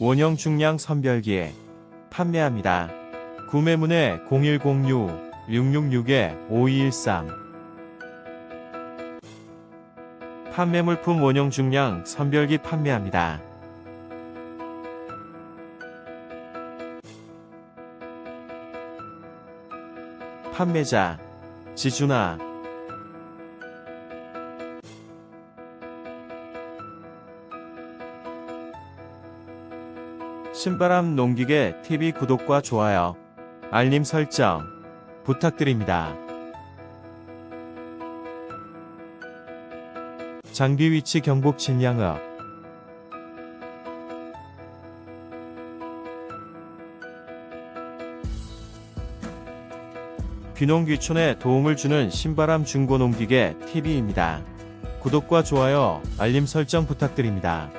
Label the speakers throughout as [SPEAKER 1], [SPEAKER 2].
[SPEAKER 1] 원형 중량 선별기 판매합니다. 구매문의 0106-666-5213 판매 물품 원형 중량 선별기 판매합니다. 판매자 지준아 신바람 농기계 TV 구독과 좋아요, 알림 설정 부탁드립니다. 장비 위치 경북 진양읍 귀농귀촌에 도움을 주는 신바람 중고농기계 TV입니다. 구독과 좋아요, 알림 설정 부탁드립니다.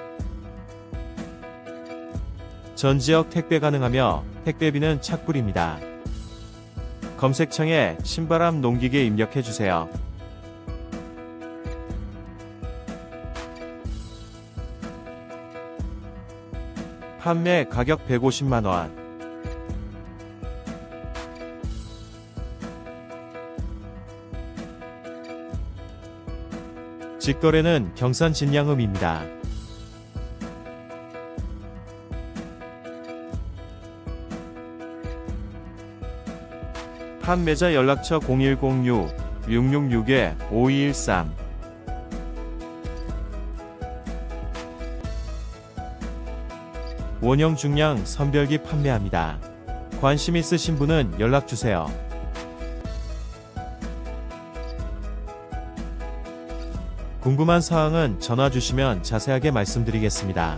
[SPEAKER 1] 전 지역 택배 가능하며 택배비는 착불입니다. 검색창에 신바람 농기계 입력해 주세요. 판매 가격 150만 원. 직거래는 경산 진양음입니다. 판매자 연락처 0106-666-5213 원형 중량 선별기 판매합니다. 관심 있으신 분은 연락 주세요. 궁금한 사항은 전화 주시면 자세하게 말씀드리겠습니다.